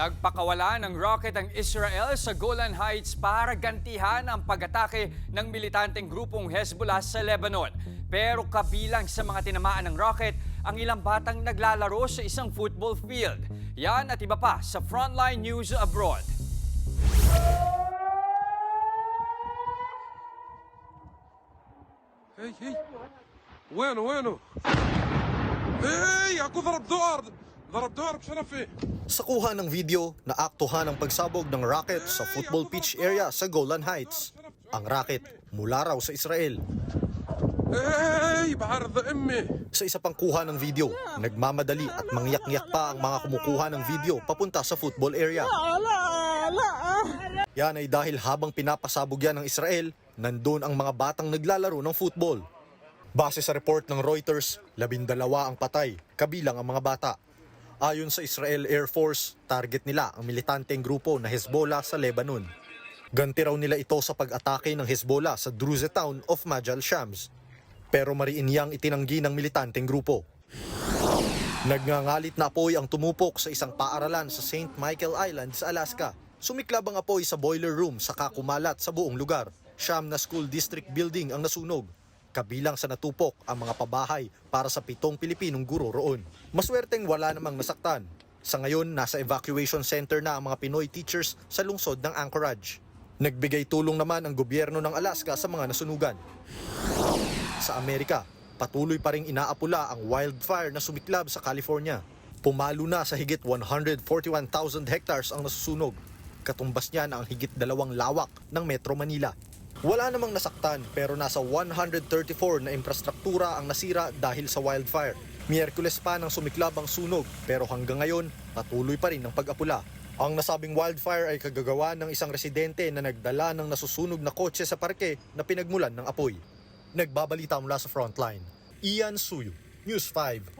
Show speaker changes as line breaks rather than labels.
Nagpakawala ng rocket ang Israel sa Golan Heights para gantihan ang pag-atake ng militanteng grupong Hezbollah sa Lebanon. Pero kabilang sa mga tinamaan ng rocket, ang ilang batang naglalaro sa isang football field. Yan at iba pa sa Frontline News Abroad.
هي هي وينه وينه هي اكو ضرب دور Darab-darab syarafi!
Sa kuha ng video, naaktuhan ang pagsabog ng rocket sa football pitch area sa Golan Heights. Ang rocket mula raw sa Israel. Sa isa pang kuha ng video, nagmamadali at mangyak-ngyak pa ang mga kumukuha ng video papunta sa football area. Yan ay dahil habang pinapasabog yan ng Israel, nandun ang mga batang naglalaro ng football. Base sa report ng Reuters, labindalawa ang patay, kabilang ang mga bata. Ayon sa Israel Air Force, target nila ang militanteng grupo na Hezbollah sa Lebanon. Ganti raw nila ito sa pag-atake ng Hezbollah sa Druze town of Majal Shams. Pero mariin yang itinanggi ng militanteng grupo. Nagngangalit na apoy ang tumupok sa isang paaralan sa St. Michael Island sa Alaska. Sumiklab ang apoy sa boiler room sa kakumalat sa buong lugar. Siyam na school district building ang nasunog. Kabilang sa natupok ang mga pabahay para sa pitong Pilipinong guro roon. Maswerteng wala namang nasaktan. Sa ngayon, nasa evacuation center na ang mga Pinoy teachers sa lungsod ng Anchorage. Nagbigay tulong naman ang gobyerno ng Alaska sa mga nasunugan. Sa Amerika, patuloy pa ring inaapula ang wildfire na sumiklab sa California. Pumalo na sa higit 141,000 hectares ang nasusunog. Katumbas niya na ang higit dalawang lawak ng Metro Manila. Wala namang nasaktan pero nasa 134 na infrastruktura ang nasira dahil sa wildfire. Miyerkules pa nang sumiklab ang sunog pero hanggang ngayon patuloy pa rin ang pag-apula. Ang nasabing wildfire ay kagagawa ng isang residente na nagdala ng nasusunog na kotse sa parke na pinagmulan ng apoy. Nagbabalita mula sa frontline. Ian Suyo, News 5.